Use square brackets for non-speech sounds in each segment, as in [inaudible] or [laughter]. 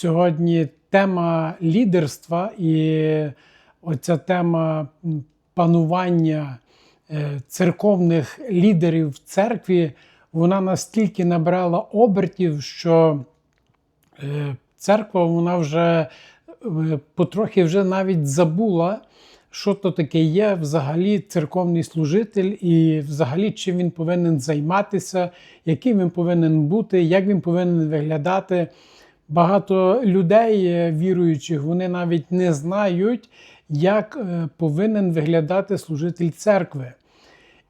Сьогодні тема лідерства і оця тема панування е, церковних лідерів в церкві, вона настільки набрала обертів, що е, церква вона вже е, потрохи вже навіть забула, що то таке є взагалі церковний служитель, і взагалі чим він повинен займатися, яким він повинен бути, як він повинен виглядати. Багато людей е, віруючих, вони навіть не знають, як е, повинен виглядати служитель церкви.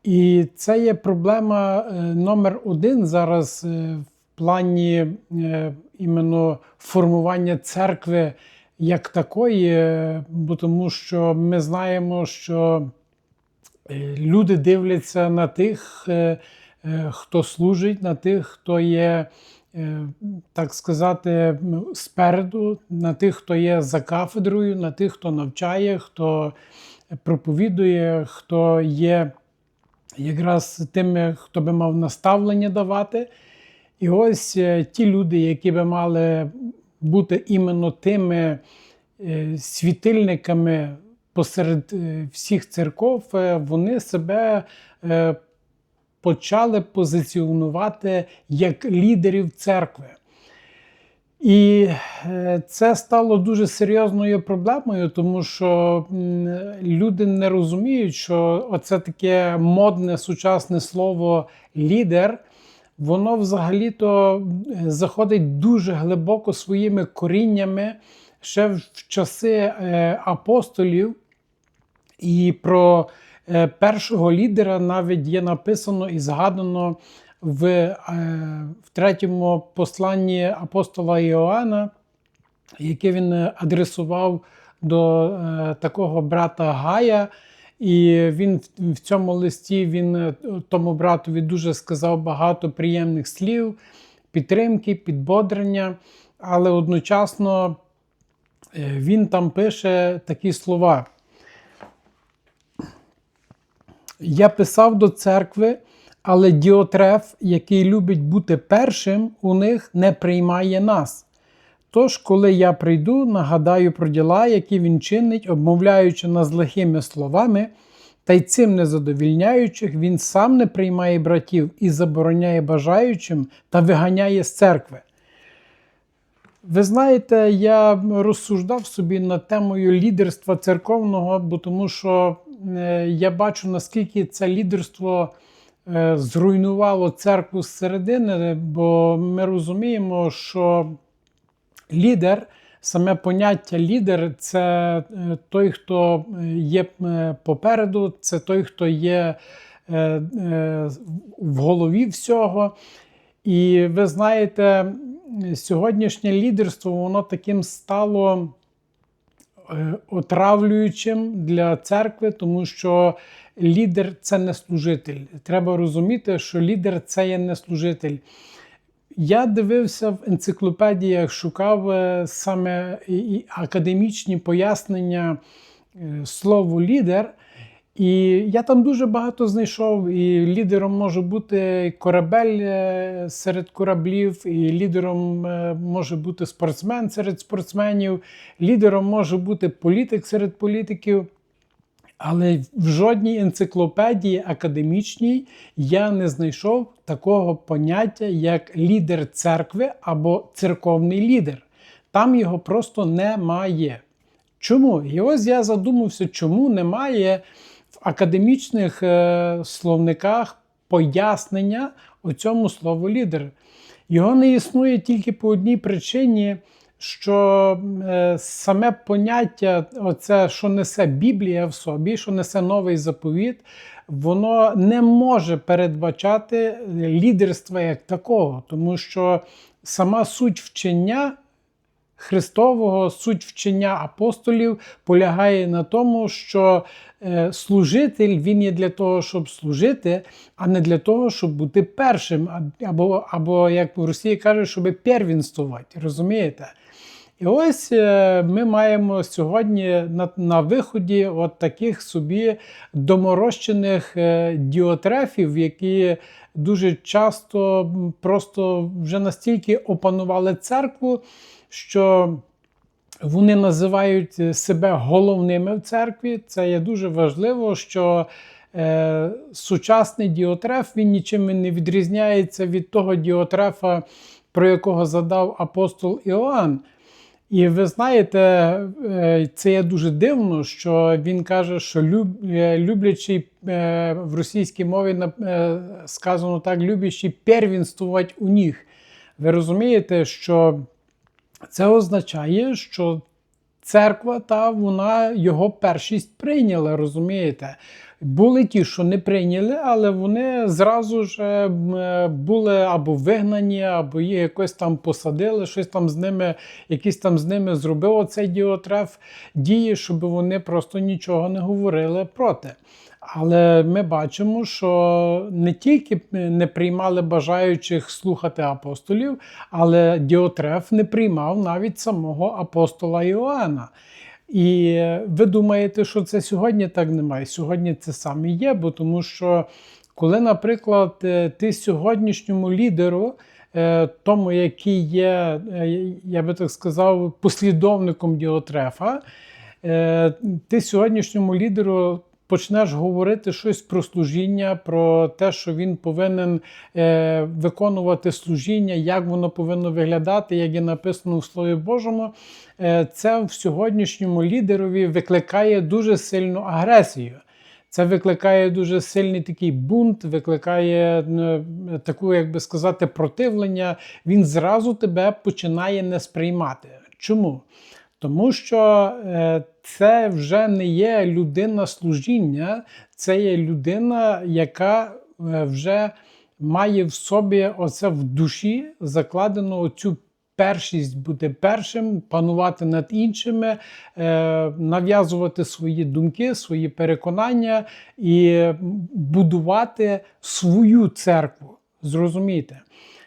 І це є проблема е, номер один зараз в плані іменно формування церкви як такої, бо тому що ми знаємо, що люди дивляться на тих, хто служить, на тих, хто є, так сказати, спереду, на тих, хто є за кафедрою, на тих, хто навчає, хто проповідує, хто є якраз тими, хто би мав наставлення давати. І ось е, ті люди, які би мали бути іменно тими е, світильниками посеред е, всіх церков, е, вони себе е, почали позиціонувати як лідерів церкви. І е, це стало дуже серйозною проблемою, тому що люди не розуміють, що оце таке модне сучасне слово лідер, воно взагалі-то заходить дуже глибоко своїми коріннями ще в часи е, апостолів. І про першого лідера навіть є написано і згадано в, е, в третьому посланні апостола Іоанна, яке він е, адресував до е, такого брата Гая. І він в- цьому листі він е, тому братові дуже сказав багато приємних слів, підтримки, підбодрення, але одночасно е, він там пише такі слова. Я писав до церкви, але Діотреф, який любить бути першим, у них не приймає нас. Тож, коли я прийду, нагадаю про діла, які він чинить, обмовляючи нас лихими словами, та й цим не задовільняючих, він сам не приймає братів і забороняє бажаючим та виганяє з церкви. Ви знаєте, я розсуждав собі над темою лідерства церковного, бо тому що я бачу, наскільки це лідерство е, зруйнувало церкву зсередини, бо ми розуміємо, що лідер, саме поняття лідер це е, той, хто е, є е, попереду, це той, хто є е, е, в голові всього. І ви знаєте, сьогоднішнє лідерство, воно таким стало е, отравлюючим для церкви, тому що лідер це не служитель. Треба розуміти, що лідер це є не служитель. Я дивився в енциклопедіях, шукав е, саме і академічні пояснення е, слову лідер. І я там дуже багато знайшов. І лідером може бути корабель е, серед кораблів, і лідером е, може бути спортсмен серед спортсменів, лідером може бути політик серед політиків. Але в жодній енциклопедії академічній я не знайшов такого поняття, як лідер церкви або церковний лідер. Там його просто немає. Чому? І ось я задумався, чому немає академічних е, словниках пояснення оцьому слову лідер. Його не існує тільки по одній причині, що е, саме поняття, оце, що несе Біблія в собі, що несе новий заповіт, воно не може передбачати лідерства як такого, тому що сама суть вчення Христового суть вчення апостолів полягає на тому, що е, служитель він є для того, щоб служити, а не для того, щоб бути першим, або, або як в Росії кажуть, щоб первенствувати. Розумієте? І ось е, ми маємо сьогодні на, на виході от таких собі доморощених е, діотрефів, які дуже часто просто вже настільки опанували церкву, що вони називають себе головними в церкві. Це є дуже важливо, що е, сучасний діотреф він нічим не відрізняється від того діотрефа, про якого задав апостол Іоанн. І ви знаєте, е, це є дуже дивно, що він каже, що е, люблячий е, в російській мові е, сказано так, люблячий первенствувати у них. Ви розумієте, що це означає, що церква та вона його першість прийняла, розумієте? Були ті, що не прийняли, але вони зразу ж е, е, були або вигнані, або їх якось там посадили, щось там з ними, якісь там з ними зробив оцей діотреф дії, щоб вони просто нічого не говорили проти. Але ми бачимо, що не тільки не приймали бажаючих слухати апостолів, але Діотреф не приймав навіть самого апостола Іоанна. І ви думаєте, що це сьогодні так немає? Сьогодні це саме є, бо тому що коли, наприклад, е, ти сьогоднішньому лідеру, е, тому, який є, е, я би так сказав, послідовником Діотрефа, ти сьогоднішньому лідеру почнеш говорити щось про служіння, про те, що він повинен е, виконувати служіння, як воно повинно виглядати, як є написано в Слові Божому, е, це в сьогоднішньому лідерові викликає дуже сильну агресію. Це викликає дуже сильний такий бунт, викликає таку, як би сказати, противлення. Він зразу тебе починає не сприймати. Чому? Тому що е, це вже не є людина служіння, це є людина, яка е, вже має в собі оце в душі закладено оцю першість бути першим, панувати над іншими, е, нав'язувати свої думки, свої переконання і будувати свою церкву. Зрозумійте.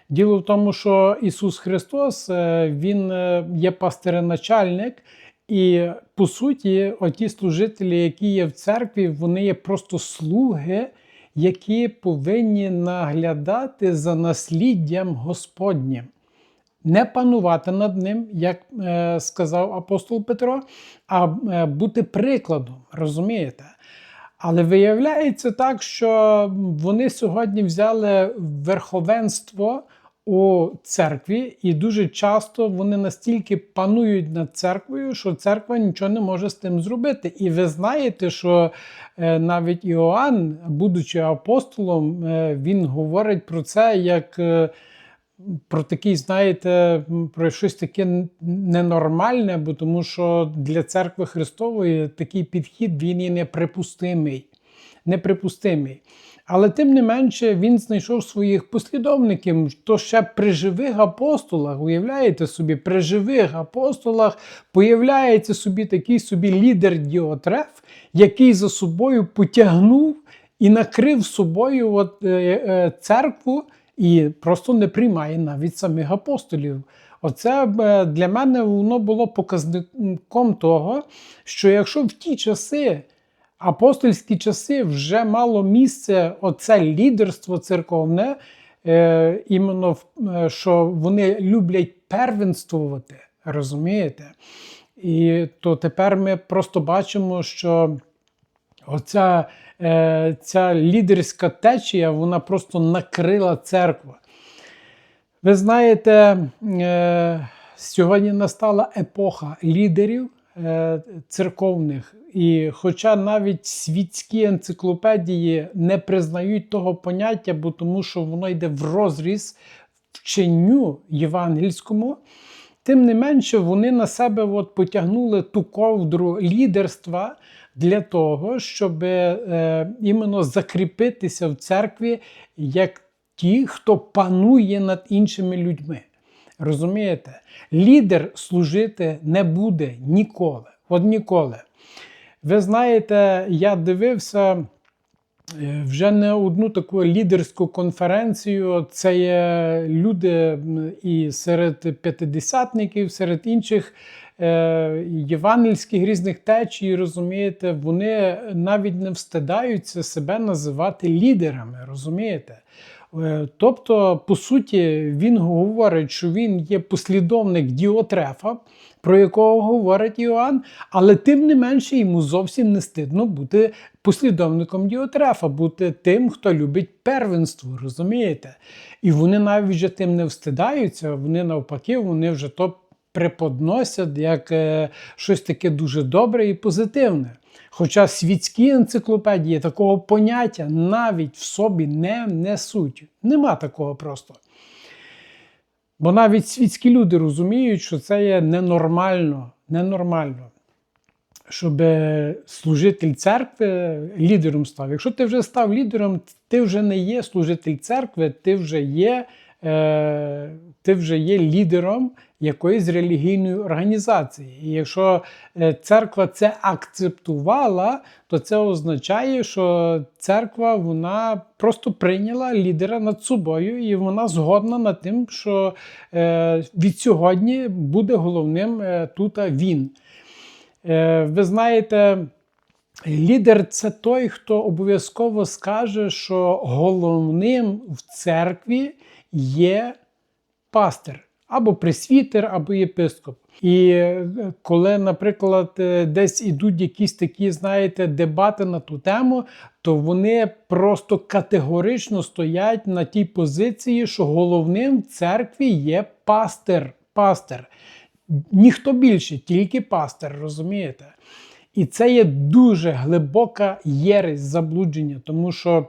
Діло в тому, що Ісус Христос е, Він е, є пастиреначальник, і по суті, оті служителі, які є в церкві, вони є просто слуги, які повинні наглядати за насліддям Господнім. Не панувати над ним, як е, сказав апостол Петро, а бути прикладом, розумієте? Але виявляється так, що вони сьогодні взяли верховенство у церкві, і дуже часто вони настільки панують над церквою, що церква нічого не може з тим зробити. І ви знаєте, що е, навіть Іоанн, будучи апостолом, е, він говорить про це як. Про такий, знаєте, про щось таке ненормальне, бо тому що для церкви Христової такий підхід він є неприпустимий. неприпустимий. Але тим не менше він знайшов своїх послідовників, то ще при живих апостолах, уявляєте собі, при живих апостолах появляється собі такий собі лідер Діотреф, який за собою потягнув і накрив собою от, е, е, церкву і просто не приймає навіть самих апостолів. Оце е, для мене воно було показником того, що якщо в ті часи апостольські часи вже мало місце оце лідерство церковне, е, іменно е, що вони люблять первенствувати, розумієте? І то тепер ми просто бачимо, що оця е, ця лідерська течія вона просто накрила церкву. Ви знаєте, е, сьогодні настала епоха лідерів е, церковних. І хоча навіть світські енциклопедії не признають того поняття, бо тому що воно йде в розріз вченню євангельському, тим не менше вони на себе от потягнули ту ковдру лідерства для того, щоб е, іменно закріпитися в церкві як ті, хто панує над іншими людьми. Розумієте? Лідер служити не буде ніколи. От ніколи. Ви знаєте, я дивився е, вже не одну таку лідерську конференцію. Це є люди і серед п'ятидесятників, серед інших євангельських різних течій, розумієте, вони навіть не встидаються себе називати лідерами, розумієте? Е, Тобто, по суті, він говорить, що він є послідовник Діотрефа, про якого говорить Іоанн, але тим не менше йому зовсім не стидно бути послідовником Діотрефа, бути тим, хто любить первенство, розумієте? І вони навіть вже тим не встидаються, вони навпаки, вони вже то преподносять як е, щось таке дуже добре і позитивне. Хоча світські енциклопедії такого поняття навіть в собі не несуть. Нема такого просто. Бо навіть світські люди розуміють, що це є ненормально, ненормально, щоб служитель церкви лідером став. Якщо ти вже став лідером, ти вже не є служитель церкви, ти вже є, е, ти вже є лідером якоїсь релігійної організації. І якщо е, церква це акцептувала, то це означає, що церква вона просто прийняла лідера над собою, і вона згодна над тим, що е, від сьогодні буде головним е, тут він. Е, ви знаєте. Лідер це той, хто обов'язково скаже, що головним в церкві є пастир, або пресвітер, або єпископ. І е, коли, наприклад, е, десь ідуть якісь такі, знаєте, дебати на ту тему, то вони просто категорично стоять на тій позиції, що головним в церкві є пастир. пастир. Ніхто більше, тільки пастир, розумієте? І це є дуже глибока єресь заблудження, тому що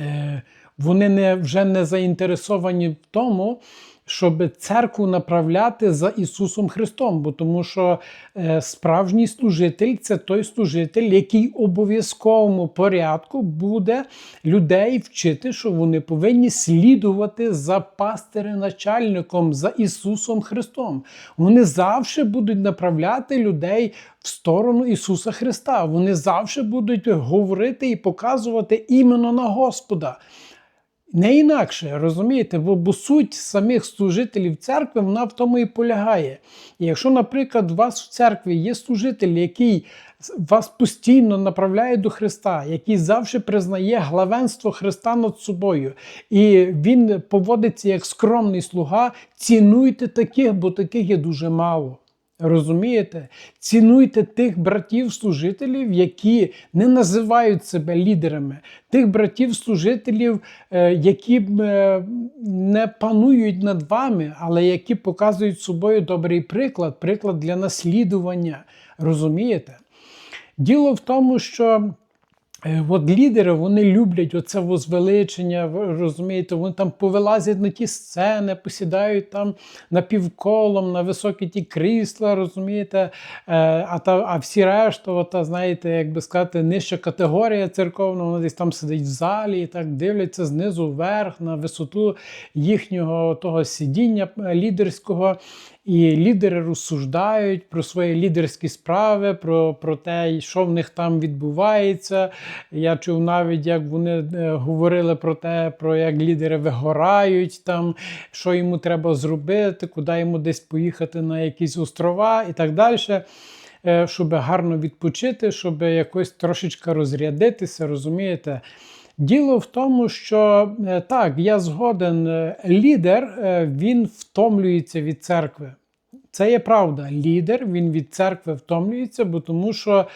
е, вони не, вже не заінтересовані в тому, щоб церкву направляти за Ісусом Христом. Бо тому що е, справжній служитель це той служитель, який в обов'язковому порядку буде людей вчити, що вони повинні слідувати за пастирем-начальником, за Ісусом Христом. Вони завжди будуть направляти людей в сторону Ісуса Христа. Вони завжди будуть говорити і показувати іменно на Господа. Не інакше, розумієте, бо, бо суть самих служителів церкви вона в тому і полягає. І якщо, наприклад, у вас в церкві є служитель, який вас постійно направляє до Христа, який завжди признає главенство Христа над собою, і він поводиться як скромний слуга, цінуйте таких, бо таких є дуже мало. Розумієте? Цінуйте тих братів-служителів, які не називають себе лідерами, тих братів-служителів, е, які е, не панують над вами, але які показують собою добрий приклад, приклад для наслідування. Розумієте? Діло в тому, що от лідери вони люблять оце возвеличення, розумієте, вони там повилазять на ті сцени, посідають там напівколом, на високі ті крісла, розумієте, е, а та, а всі решта, ота, знаєте, як би сказати, нижча категорія церковна, вона десь там сидить в залі і так дивляться знизу вверх на висоту їхнього того сидіння е, лідерського. І лідери розсуждають про свої лідерські справи, про про те, що в них там відбувається. Я чув навіть, як вони е, говорили про те, про як лідери вигорають, там, що йому треба зробити, куди йому десь поїхати на якісь острова і так далі. Е, щоб гарно відпочити, щоб якось трошечки розрядитися, розумієте? Діло в тому, що е, так, я згоден, е, лідер е, він втомлюється від церкви. Це є правда. Лідер він від церкви втомлюється, бо тому що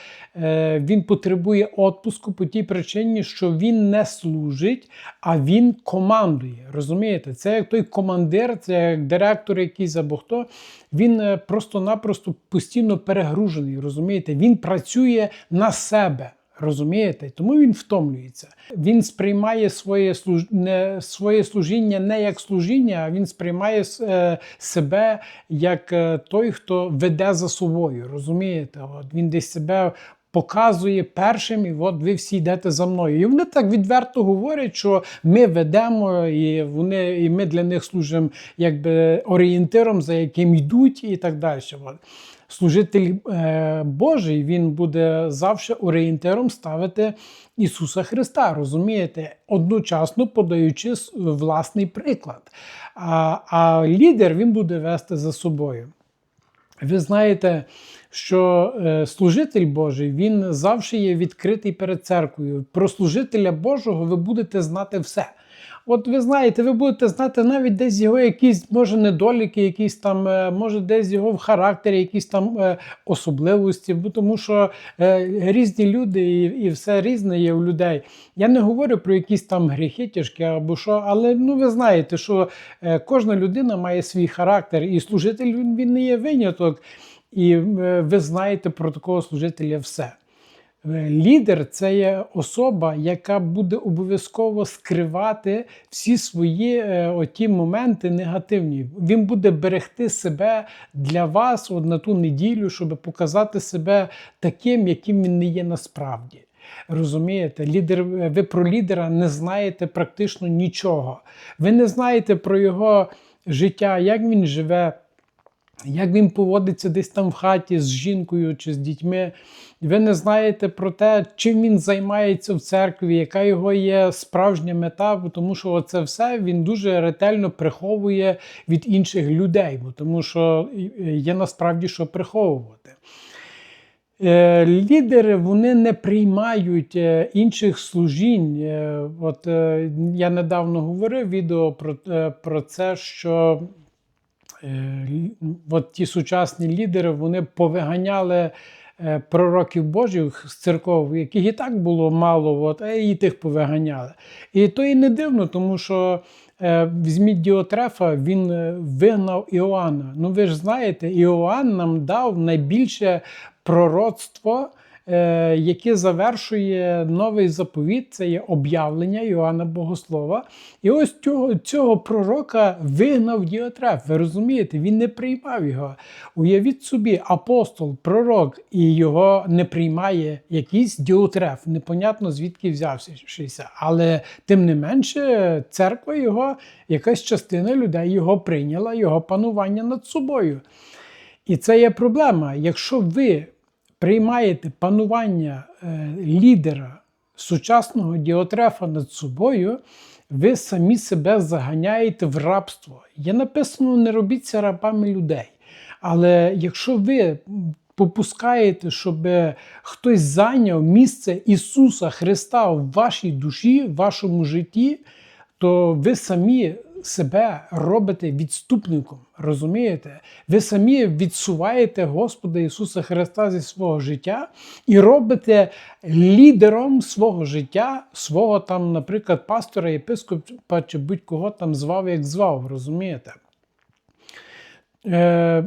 він потребує відпуску по тій причині, що він не служить, а він командує. Розумієте? Це як той командир, це як директор якийсь або хто. Він просто-напросто постійно перегружений. Розумієте? Він працює на себе. Розумієте? Тому він втомлюється. Він сприймає своє служ... не, своє служіння не як служіння, а він сприймає е, себе як е, той, хто веде за собою. Розумієте? От Він десь себе. Показує першим, і от ви всі йдете за мною. І вони так відверто говорять, що ми ведемо, і вони, і ми для них служимо якби орієнтиром, за яким йдуть, і так далі. Служитель е, Божий, він буде завжди орієнтиром ставити Ісуса Христа, розумієте, одночасно подаючи власний приклад. А, а лідер він буде вести за собою. Ви знаєте, що е, служитель Божий він завжди є відкритий перед церквою. Про служителя Божого ви будете знати все. От ви знаєте, ви будете знати навіть десь його якісь, може, недоліки, якісь там, е, може, десь його в характері, якісь там е, особливості, бо тому що різні люди і, і все різне є у людей. Я не говорю про якісь там гріхи тяжкі або що, але ну ви знаєте, що кожна людина має свій характер, і служитель він, він не є виняток. І е, ви знаєте про такого служителя все. Е, Лідер це є особа, яка буде обов'язково скривати всі свої е, оті моменти негативні. Він буде берегти себе для вас от на ту неділю, щоб показати себе таким, яким він не є насправді. Розумієте, лідер, ви про лідера не знаєте практично нічого. Ви не знаєте про його життя, як він живе. Як він поводиться десь там в хаті з жінкою чи з дітьми, ви не знаєте про те, чим він займається в церкві, яка його є справжня мета, тому що це все він дуже ретельно приховує від інших людей, тому що є насправді що приховувати. Е, Лідери вони не приймають е, інших служінь. Е, От я недавно говорив відео про, про це, що от ті сучасні лідери вони повиганяли е, пророків Божих з церков, яких і так було мало, от, а і тих повиганяли. І то і не дивно, тому що е, візьміть Діотрефа, він е, вигнав Іоанна. Ну ви ж знаєте, Іоанн нам дав найбільше пророцтво. Е, Яке завершує новий заповіт, це є об'явлення Іоанна Богослова. І ось цього, цього пророка вигнав Діотреф. Ви розумієте, він не приймав його. Уявіть собі, апостол, пророк, і його не приймає якийсь Діотреф. Непонятно звідки взявся. Але тим не менше, церква його, якась частина людей його прийняла, його панування над собою. І це є проблема. Якщо ви приймаєте панування е, лідера сучасного діотрефа над собою, ви самі себе заганяєте в рабство. Є написано: не робіться рабами людей. Але якщо ви попускаєте, щоб хтось зайняв місце Ісуса Христа в вашій душі, в вашому житті, то ви самі себе робите відступником. Розумієте? Ви самі відсуваєте Господа Ісуса Христа зі свого життя і робите лідером свого життя, свого там, наприклад, пастора, єпископа чи будь-кого там звав, як звав, розумієте? Е,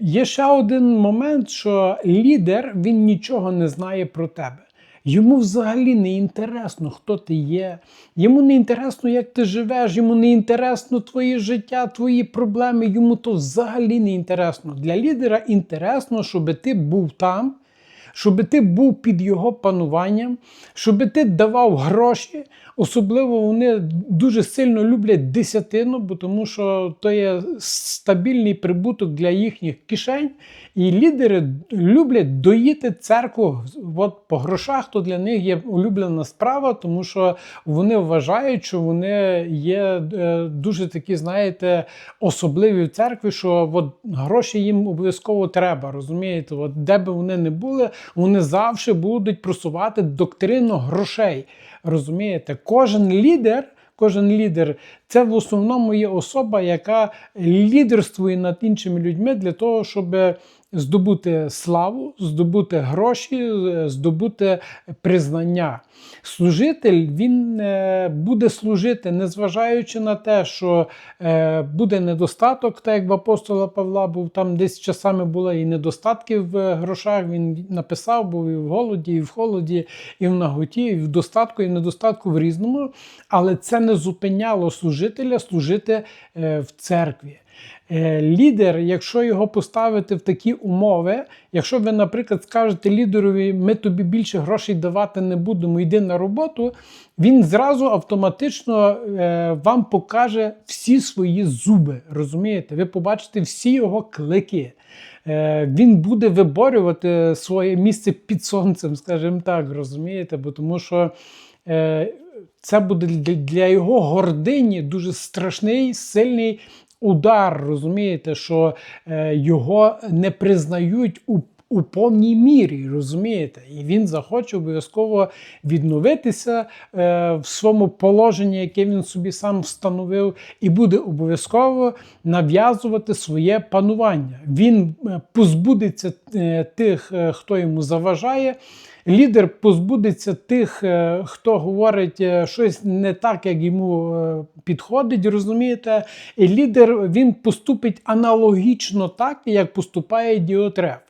Є ще один момент, що лідер він нічого не знає про тебе. Йому взагалі не інтересно, хто ти є. Йому не інтересно, як ти живеш, йому не інтересно твоє життя, твої проблеми. Йому то взагалі не інтересно. Для лідера інтересно, щоб ти був там, щоб ти був під його пануванням, щоб ти давав гроші. Особливо вони дуже сильно люблять десятину, бо тому що то є стабільний прибуток для їхніх кишень. І лідери люблять доїти церкву от по грошах, то для них є улюблена справа, тому що вони вважають, що вони є е, дуже такі, знаєте, особливі в церкві, що от гроші їм обов'язково треба. Розумієте, от де би вони не були, вони завжди будуть просувати доктрину грошей. Розумієте, кожен лідер. Кожен лідер це в основному є особа, яка лідерствує над іншими людьми для того, щоб здобути славу, здобути гроші, здобути признання. Служитель він е, буде служити, незважаючи на те, що е, буде недостаток, так як в апостола Павла був там десь часами були і недостатки в грошах. Він написав, був і в голоді, і в холоді, і в наготі, і в достатку, і в недостатку в різному. Але це не зупиняло служителя служити е, в церкві. Е, Лідер, якщо його поставити в такі умови, якщо ви, наприклад, скажете лідерові, ми тобі більше грошей давати не будемо, йди на роботу, він зразу автоматично е, вам покаже всі свої зуби. Розумієте? Ви побачите всі його клики. Е, Він буде виборювати своє місце під сонцем, скажімо так, розумієте? Бо тому що. е, Це буде для- його гордині дуже страшний, сильний удар. Розумієте, що е, його не признають у у повній мірі, розумієте? І він захоче обов'язково відновитися е, в своєму положенні, яке він собі сам встановив, і буде обов'язково нав'язувати своє панування. Він е, позбудеться е, тих, е, хто йому заважає. Лідер позбудеться тих, хто говорить щось не так, як йому підходить, розумієте? І лідер він поступить аналогічно так, як поступає Діотреф.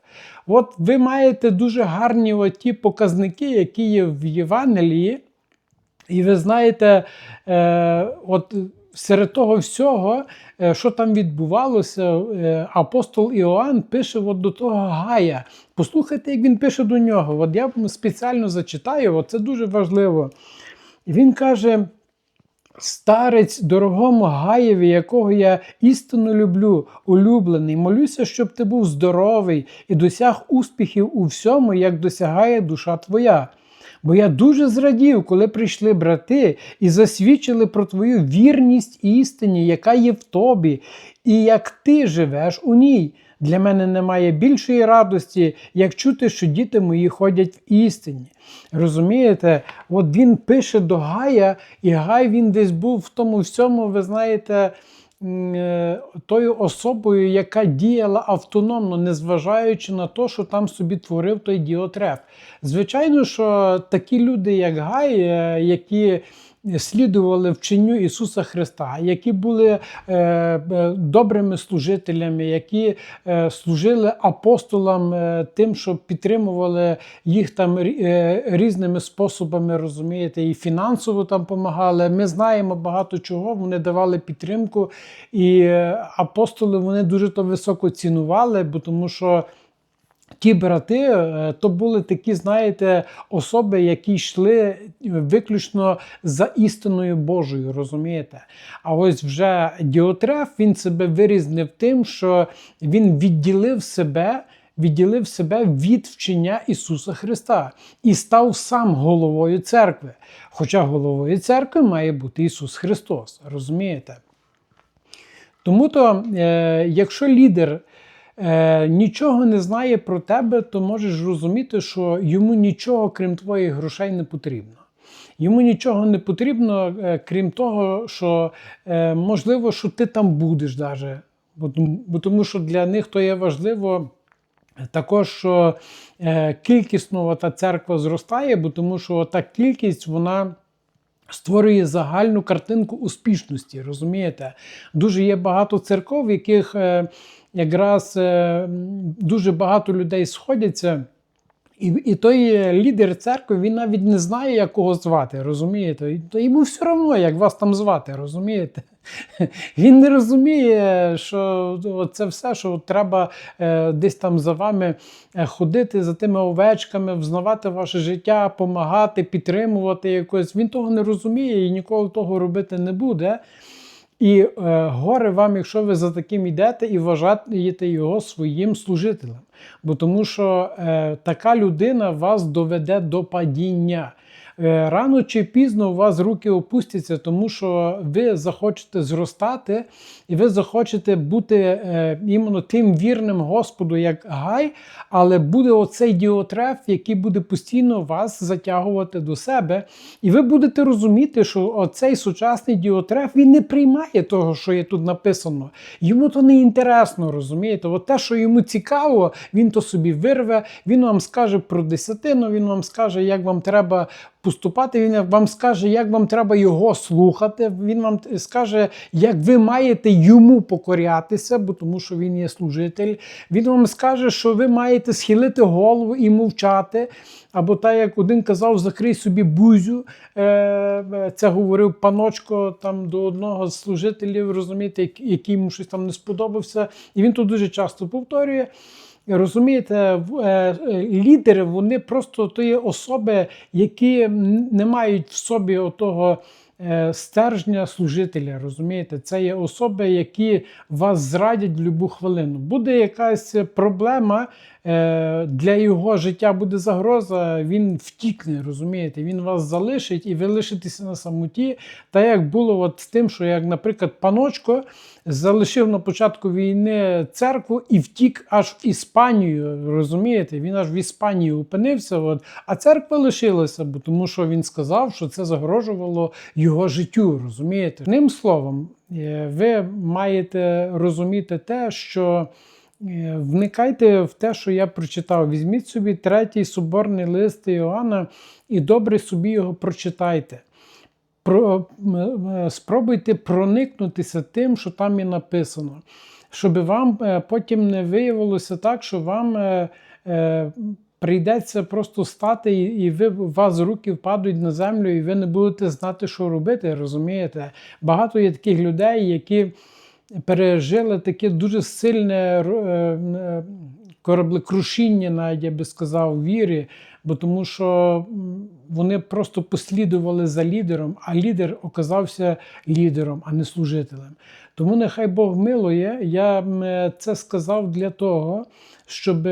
От ви маєте дуже гарні оті показники, які є в Євангелії. І ви знаєте, е, от серед того всього, е, що там відбувалося, е, апостол Іоанн пише от до того Гая. Послухайте, як він пише до нього. От я спеціально зачитаю, от це дуже важливо. Він каже. Старець дорогому Гаєві, якого я істинно люблю, улюблений, молюся, щоб ти був здоровий і досяг успіхів у всьому, як досягає душа твоя. Бо я дуже зрадів, коли прийшли брати і засвідчили про твою вірність істині, яка є в тобі, і як ти живеш у ній. Для мене немає більшої радості, як чути, що діти мої ходять в істині. Розумієте, от він пише до Гая, і Гай він десь був в тому всьому, ви знаєте, е, тою особою, яка діяла автономно, незважаючи на те, що там собі творив той діотреф. Звичайно, що такі люди, як Гай, е, які слідували вченню Ісуса Христа, які були е, е, добрими служителями, які е, служили апостолам тим, що підтримували їх там різними способами, розумієте, і фінансово там допомагали. Ми знаємо багато чого, вони давали підтримку, і апостоли вони дуже то високо цінували, бо тому що. Ті брати е, то були такі, знаєте, особи, які йшли виключно за істиною Божою, розумієте? А ось вже Діотреф він себе вирізнив тим, що він відділив себе. Відділив себе від вчення Ісуса Христа і став сам головою церкви. Хоча головою церкви має бути Ісус Христос, розумієте? Тому то, е, якщо лідер е, нічого не знає про тебе, то можеш розуміти, що йому нічого, крім твоїх грошей, не потрібно. Йому нічого не потрібно, е, крім того, що е, можливо, що ти там будеш тому- бо тому що для них то є важливо також, що е, кількісно та церква зростає, бо тому що та кількість вона. Створює загальну картинку успішності, розумієте? Дуже є багато церков, в яких е, якраз е, дуже багато людей сходяться. І, і той лідер церкви він навіть не знає, як кого звати, розумієте? То йому все одно, як вас там звати, розумієте? [laughs] Він не розуміє, що це все, що треба е, десь там за вами е, ходити, за тими овечками, взнавати ваше життя, допомагати, підтримувати якось. Він того не розуміє і ніколи того робити не буде. І е, горе вам, якщо ви за таким йдете і вважаєте його своїм служителем. Бо тому що е, така людина вас доведе до падіння. Е, рано чи пізно у вас руки опустяться, тому що ви захочете зростати, і ви захочете бути е, іменно тим вірним Господу, як Гай, але буде оцей діотреф, який буде постійно вас затягувати до себе. І ви будете розуміти, що оцей сучасний діотреф він не приймає того, що є тут написано. Йому то не інтересно, розумієте? От те, що йому цікаво, він то собі вирве, він вам скаже про десятину, він вам скаже, як вам треба поступати. Він вам скаже, як вам треба його слухати. Він вам скаже, як ви маєте йому покорятися, бо тому що він є служитель. Він вам скаже, що ви маєте схилити голову і мовчати. Або так, як один казав, закрий собі бузю. Е, Це говорив паночко там до одного з служителів, розумієте, який йому щось там не сподобався. І він тут дуже часто повторює. Розумієте, е, е, лідери вони просто то є особи, які не мають в собі отого е, стержня служителя, розумієте? Це є особи, які вас зрадять в будь-яку хвилину. Буде якась проблема, для його життя буде загроза, він втікне, розумієте? Він вас залишить і ви лишитеся на самоті. Та як було от з тим, що як, наприклад, паночко залишив на початку війни церкву і втік аж в Іспанію. Розумієте? Він аж в Іспанії опинився. От, а церква лишилася, бо тому що він сказав, що це загрожувало його життю. Розумієте? Одним словом, е, ви маєте розуміти те, що. Е, Вникайте в те, що я прочитав. Візьміть собі третій соборний лист Іоанна і добре собі його прочитайте. Про, м, спробуйте проникнутися тим, що там є написано, щоб вам е, потім не виявилося так, що вам е, е, прийдеться просто стати, і, і ви, у вас руки впадуть на землю, і ви не будете знати, що робити. Розумієте? Багато є таких людей, які пережили таке дуже сильне е, е, кораблекрушіння, навіть я би сказав, вірі, бо тому що вони просто послідували за лідером, а лідер оказався лідером, а не служителем. Тому нехай Бог милує. Я е, це сказав для того, щоб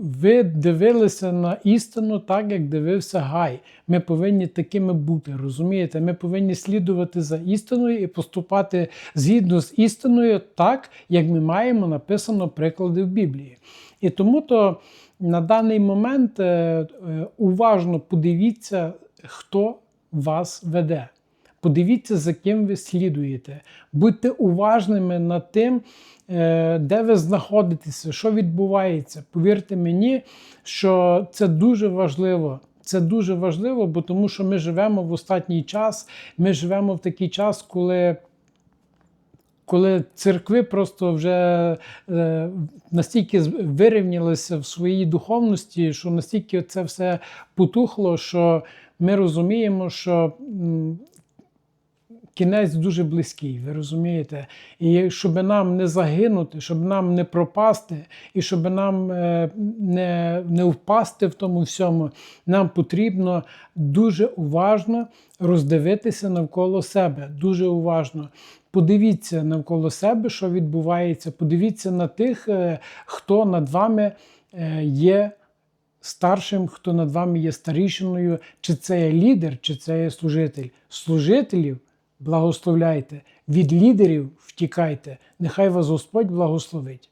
ви дивилися на істину так, як дивився Гай. Ми повинні такими бути, розумієте? Ми повинні слідувати за істиною і поступати згідно з істиною, так, як ми маємо написано приклади в Біблії. І тому то на даний момент е, е, уважно подивіться, хто вас веде. Подивіться, за ким ви слідуєте. Будьте уважними над тим, е, де ви знаходитеся, що відбувається. Повірте мені, що це дуже важливо. Це дуже важливо, бо тому що ми живемо в останній час. Ми живемо в такий час, коли коли церкви просто вже е, настільки вирівнялися в своїй духовності, що настільки це все потухло, що ми розуміємо, що кінець дуже близький, ви розумієте? І щоб нам не загинути, щоб нам не пропасти, і щоб нам е, не, не впасти в тому всьому, нам потрібно дуже уважно роздивитися навколо себе. Дуже уважно. Подивіться навколо себе, що відбувається. Подивіться на тих, е, хто над вами е, є старшим, хто над вами є старішиною, чи це є лідер, чи це є служитель. Служителів благословляйте, від лідерів втікайте. Нехай вас Господь благословить.